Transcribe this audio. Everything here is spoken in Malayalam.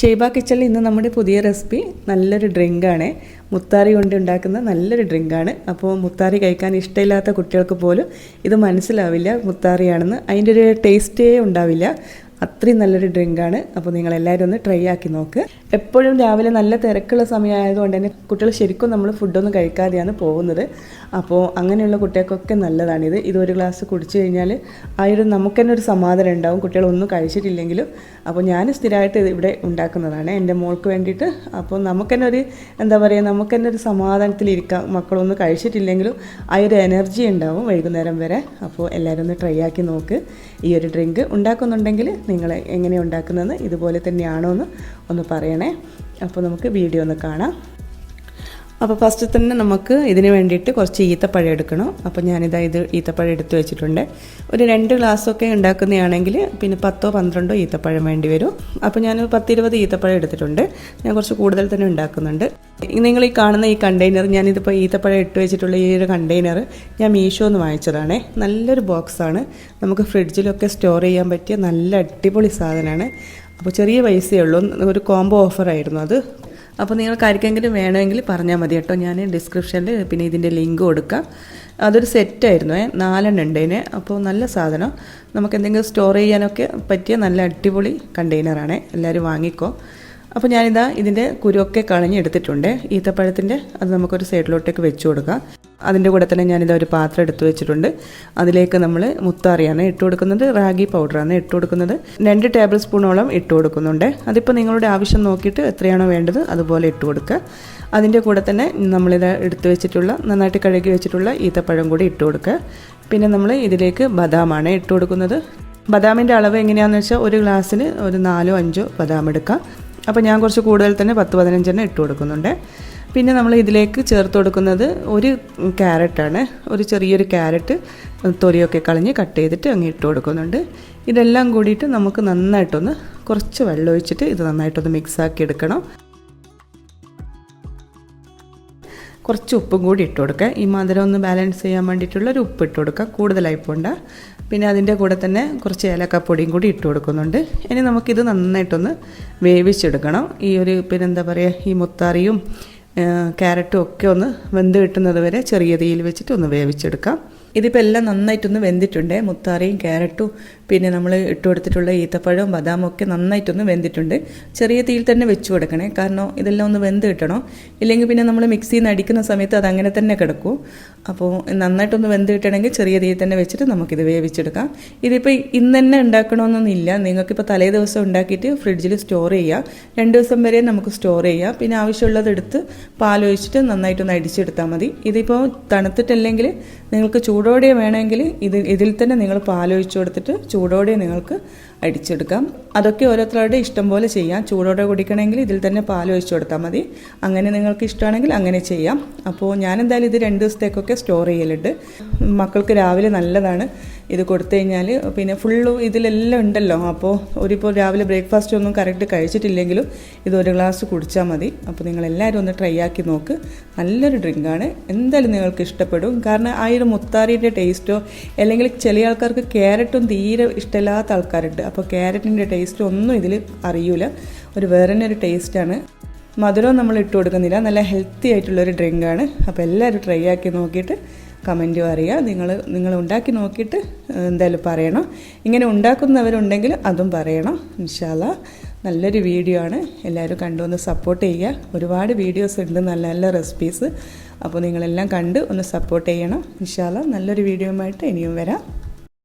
ഷെയ്ബ കിച്ചണിൽ ഇന്ന് നമ്മുടെ പുതിയ റെസിപ്പി നല്ലൊരു ഡ്രിങ്കാണ് മുത്താറി കൊണ്ട് ഉണ്ടാക്കുന്ന നല്ലൊരു ഡ്രിങ്കാണ് അപ്പോൾ മുത്താറി കഴിക്കാൻ ഇഷ്ടമില്ലാത്ത കുട്ടികൾക്ക് പോലും ഇത് മനസ്സിലാവില്ല മുത്താറിയാണെന്ന്. അതിന്റെ ഒരു ടേസ്റ്റേ ഉണ്ടാവില്ല. അത്രയും നല്ലൊരു ഡ്രിങ്കാണ്. അപ്പോൾ നിങ്ങൾ എല്ലാവരും ഒന്ന് ട്രൈ ആക്കി നോക്ക്. എപ്പോഴും രാവിലെ നല്ല തിരക്കുള്ള സമയമായതുകൊണ്ട് തന്നെ കുട്ടികൾ ശരിക്കും നമ്മൾ ഫുഡൊന്നും കഴിക്കാതെയാണ് പോകുന്നത്. അപ്പോൾ അങ്ങനെയുള്ള കുട്ടികൾക്കൊക്കെ നല്ലതാണിത്. ഇത് ഒരു ഗ്ലാസ് കുടിച്ചു കഴിഞ്ഞാൽ ആ ഒരു നമുക്ക് തന്നെ ഒരു സമാധാനം ഉണ്ടാവും. കുട്ടികളൊന്നും കഴിച്ചിട്ടില്ലെങ്കിലും. അപ്പോൾ ഞാൻ സ്ഥിരമായിട്ട് ഇവിടെ ഉണ്ടാക്കുന്നതാണ്. എന്റെ മോൾക്ക് വേണ്ടിയിട്ട്. അപ്പോൾ നമുക്ക് തന്നെ ഒരു എന്താ പറയുക നമുക്ക് തന്നെ ഒരു സമാധാനത്തിലിരിക്കാം മക്കളൊന്നും കഴിച്ചിട്ടില്ലെങ്കിലും ആ ഒരു എനർജി ഉണ്ടാവും വൈകുന്നേരം വരെ. അപ്പോൾ എല്ലാവരും ഒന്ന് ട്രൈ ആക്കി നോക്ക്. ഈ ഒരു ഡ്രിങ്ക് ഉണ്ടാക്കുന്നുണ്ടെങ്കിൽ നിങ്ങൾ എങ്ങനെയാണ് ഉണ്ടാക്കുന്നതെന്ന് ഇതുപോലെ തന്നെയാണോ എന്ന് ഒന്ന് പറയണേ. അപ്പോൾ നമുക്ക് വീഡിയോ ഒന്ന് കാണാം. അപ്പോൾ ഫസ്റ്റ് തന്നെ നമുക്ക് ഇതിന് വേണ്ടിയിട്ട് കുറച്ച് ഈത്തപ്പഴം എടുക്കണം. അപ്പോൾ ഞാനിതാ ഇത് ഈത്തപ്പഴം എടുത്തു വെച്ചിട്ടുണ്ട്. ഒരു രണ്ട് ഗ്ലാസ്സൊക്കെ ഉണ്ടാക്കുന്നതാണെങ്കിൽ പിന്നെ പത്തോ പന്ത്രണ്ടോ ഈത്തപ്പഴം വേണ്ടി വരും. അപ്പോൾ ഞാൻ പത്തിരുപത് ഈത്തപ്പഴം എടുത്തിട്ടുണ്ട്. ഞാൻ കുറച്ച് കൂടുതൽ തന്നെ ഉണ്ടാക്കുന്നുണ്ട്. നിങ്ങൾ ഈ കാണുന്ന ഈ കണ്ടെയ്നർ ഞാനിതിപ്പോൾ ഈത്തപ്പഴം ഇട്ട് വെച്ചിട്ടുള്ള ഈ ഒരു കണ്ടെയ്നർ ഞാൻ മീഷോ എന്ന് വാങ്ങിച്ചതാണ്. നല്ലൊരു ബോക്സാണ് നമുക്ക് ഫ്രിഡ്ജിലൊക്കെ സ്റ്റോർ ചെയ്യാൻ പറ്റിയ നല്ല അടിപൊളി സാധനമാണ്. അപ്പോൾ ചെറിയ പൈസയേ ഉള്ളൂ. ഒരു കോംബോ ഓഫറായിരുന്നു അത്. അപ്പോൾ നിങ്ങൾക്ക് ആർക്കെങ്കിലും വേണമെങ്കിൽ പറഞ്ഞാൽ മതി കേട്ടോ. ഞാൻ ഡിസ്ക്രിപ്ഷനിൽ പിന്നെ ഇതിന്റെ ലിങ്ക് കൊടുക്കാം. അതൊരു സെറ്റായിരുന്നു നാലെണ്ണം ഉണ്ട് ഇതിന്. അപ്പോൾ നല്ല സാധനം. നമുക്ക് എന്തെങ്കിലും സ്റ്റോർ ചെയ്യാനൊക്കെ പറ്റിയ നല്ല അടിപൊളി കണ്ടെയ്നറാണ് എല്ലാവരും വാങ്ങിക്കോ. അപ്പോൾ ഞാനിതാ ഇതിന്റെ കുരുവൊക്കെ കളഞ്ഞെടുത്തിട്ടുണ്ട്. ഈത്തപ്പഴത്തിന്റെ അത് നമുക്കൊരു സൈഡിലോട്ടേക്ക് വെച്ച് കൊടുക്കാം. അതിന്റെ കൂടെ തന്നെ ഞാനിത് ഒരു പാത്രം എടുത്തു വെച്ചിട്ടുണ്ട്. അതിലേക്ക് നമ്മൾ മുത്താറിയാണ് ഇട്ട് കൊടുക്കുന്നത്. റാഗി പൗഡറാണ് ഇട്ട് കൊടുക്കുന്നത്. രണ്ട് ടേബിൾ സ്പൂണോളം ഇട്ട് കൊടുക്കുന്നുണ്ട്. അതിപ്പോൾ നിങ്ങളുടെ ആവശ്യം നോക്കിയിട്ട് എത്രയാണോ വേണ്ടത് അതുപോലെ ഇട്ട് കൊടുക്കുക. അതിന്റെ കൂടെ തന്നെ നമ്മളിത് എടുത്തു വെച്ചിട്ടുള്ള നന്നായിട്ട് കഴുകി വെച്ചിട്ടുള്ള ഈത്തപ്പഴം കൂടി ഇട്ട് കൊടുക്കുക. പിന്നെ നമ്മൾ ഇതിലേക്ക് ബദാമാണ് ഇട്ട് കൊടുക്കുന്നത്. ബദാമിന്റെ അളവ് എങ്ങനെയാണെന്ന് വെച്ചാൽ ഒരു ഗ്ലാസ്സിന് ഒരു നാലോ അഞ്ചോ ബദാം എടുക്കാം. അപ്പോൾ ഞാൻ കുറച്ച് കൂടുതൽ തന്നെ പത്ത് പതിനഞ്ചെണ്ണം ഇട്ട് കൊടുക്കുന്നുണ്ട്. പിന്നെ നമ്മൾ ഇതിലേക്ക് ചേർത്ത് കൊടുക്കുന്നത് ഒരു ക്യാരറ്റാണ്. ഒരു ചെറിയൊരു ക്യാരറ്റ് തൊലിയൊക്കെ കളഞ്ഞ് കട്ട് ചെയ്തിട്ട് അങ്ങ് ഇട്ട് കൊടുക്കുന്നുണ്ട്. ഇതെല്ലാം കൂടിയിട്ട് നമുക്ക് നന്നായിട്ടൊന്ന് കുറച്ച് വെള്ളം ഒഴിച്ചിട്ട് ഇത് നന്നായിട്ടൊന്ന് മിക്സാക്കി എടുക്കണം. കുറച്ച് ഉപ്പും കൂടി ഇട്ട് കൊടുക്കുക. ഈ മധുരം ഒന്ന് ബാലൻസ് ചെയ്യാൻ വേണ്ടിയിട്ടുള്ള ഒരു ഉപ്പ് ഇട്ട് കൊടുക്കുക. കൂടുതലായി പോണ്ട. പിന്നെ അതിന്റെ കൂടെ തന്നെ കുറച്ച് ഏലക്കപ്പൊടിയും കൂടി ഇട്ട് കൊടുക്കുന്നുണ്ട്. ഇനി നമുക്കിത് നന്നായിട്ടൊന്ന് വേവിച്ചെടുക്കണം. ഈ ഒരു പിന്നെന്താ പറയുക? ഈ മുത്താറിയും ക്യാരറ്റും ഒക്കെ ഒന്ന് വെന്ത് കിട്ടുന്നത് വരെ ചെറിയ തീയിൽ വെച്ചിട്ട് ഒന്ന് വേവിച്ചെടുക്കാം. ഇതിപ്പോൾ എല്ലാം നന്നായിട്ടൊന്ന് വെന്തിട്ടുണ്ട്. മുത്താറിയും ക്യാരറ്റും പിന്നെ നമ്മൾ ഇട്ട് കൊടുത്തിട്ടുള്ള ഈത്തപ്പഴവും ബദാമും ഒക്കെ നന്നായിട്ടൊന്ന് വെന്തിട്ടുണ്ട്. ചെറിയ തീയിൽ തന്നെ വെച്ച് കൊടുക്കണേ. കാരണം ഇതെല്ലാം ഒന്ന് വെന്ത് കിട്ടണം. ഇല്ലെങ്കിൽ പിന്നെ നമ്മൾ മിക്സിയിൽ നിന്ന് അടിക്കുന്ന സമയത്ത് അത് അങ്ങനെ തന്നെ കിടക്കും. അപ്പോൾ നന്നായിട്ടൊന്ന് വെന്ത് കിട്ടണമെങ്കിൽ ചെറിയ തീയിൽ തന്നെ വെച്ചിട്ട് നമുക്കിത് വേവിച്ചെടുക്കാം. ഇതിപ്പോൾ ഇന്ന് തന്നെ ഉണ്ടാക്കണമെന്നൊന്നുമില്ല നിങ്ങൾക്കിപ്പോൾ തലേ ദിവസം ഉണ്ടാക്കിയിട്ട് ഫ്രിഡ്ജിൽ സ്റ്റോർ ചെയ്യാം. രണ്ട് ദിവസം വരെ നമുക്ക് സ്റ്റോർ ചെയ്യാം. പിന്നെ ആവശ്യമുള്ളത് എടുത്ത് പാലൊഴിച്ചിട്ട് നന്നായിട്ടൊന്ന് അടിച്ചെടുത്താൽ മതി. ഇതിപ്പോൾ തണുത്തിട്ടല്ലെങ്കിൽ നിങ്ങൾക്ക് ചൂടോടെ വേണമെങ്കിൽ ഇത് ഇതിൽ തന്നെ നിങ്ങൾ പാലൊഴിച്ചു കൊടുത്തിട്ട് ചൂടോടെ നിങ്ങൾക്ക് അടിച്ചെടുക്കാം. അതൊക്കെ ഓരോരുത്തരുടെ ഇഷ്ടം പോലെ ചെയ്യാം. ചൂടോടെ കുടിക്കണമെങ്കിൽ ഇതിൽ തന്നെ പാൽ ഒഴിച്ചു കൊടുത്താൽ മതി. അങ്ങനെ നിങ്ങൾക്ക് ഇഷ്ടമാണെങ്കിൽ അങ്ങനെ ചെയ്യാം. അപ്പോൾ ഞാൻ എന്തായാലും ഇത് രണ്ട് ദിവസത്തേക്കൊക്കെ സ്റ്റോർ ചെയ്യലുണ്ട്. മക്കൾക്ക് രാവിലെ നല്ലതാണ്. ഇത് കൊടുത്തു കഴിഞ്ഞാൽ പിന്നെ ഫുള്ള് ഇതിലെല്ലാം ഉണ്ടല്ലോ. അപ്പോൾ ഒരിപ്പോൾ രാവിലെ ബ്രേക്ക്ഫാസ്റ്റ് ഒന്നും കറക്റ്റ് കഴിച്ചിട്ടില്ലെങ്കിലും ഇത് ഒരു ഗ്ലാസ് കുടിച്ചാൽ മതി. അപ്പോൾ നിങ്ങൾ എല്ലാവരും ഒന്ന് ട്രൈ ആക്കി നോക്ക്. നല്ലൊരു ഡ്രിങ്കാണ് എന്തായാലും നിങ്ങൾക്ക് ഇഷ്ടപ്പെടും. കാരണം ആ ഒരു മുത്താറിയുടെ ടേസ്റ്റോ അല്ലെങ്കിൽ ചില ആൾക്കാർക്ക് ക്യാരറ്റും തീരെ ഇഷ്ടമില്ലാത്ത ആൾക്കാരുണ്ട്. അപ്പോൾ ക്യാരറ്റിന്റെ ടേസ്റ്റ് ഒന്നും ഇതിൽ അറിയൂല. ഒരു വേറെ തന്നെ ഒരു ടേസ്റ്റാണ്. മധുരവും നമ്മൾ ഇട്ട് കൊടുക്കുന്നില്ല. നല്ല ഹെൽത്തി ആയിട്ടുള്ളൊരു ഡ്രിങ്കാണ്. അപ്പോൾ എല്ലാവരും ട്രൈ ആക്കി നോക്കിയിട്ട് കമന്റും അറിയുക നിങ്ങൾ നിങ്ങൾ ഉണ്ടാക്കി നോക്കിയിട്ട് എന്തായാലും പറയണം. ഇങ്ങനെ ഉണ്ടാക്കുന്നവരുണ്ടെങ്കിൽ അതും പറയണം. ഇൻഷാല്ല നല്ലൊരു വീഡിയോ ആണ്. എല്ലാവരും കണ്ടു ഒന്ന് സപ്പോർട്ട് ചെയ്യുക. ഒരുപാട് വീഡിയോസ് ഉണ്ട് നല്ല നല്ല റെസിപ്പീസ് അപ്പോൾ നിങ്ങളെല്ലാം കണ്ട് ഒന്ന് സപ്പോർട്ട് ചെയ്യണം. ഇൻഷാല്ല നല്ലൊരു വീഡിയോയുമായിട്ട് ഇനിയും വരാം.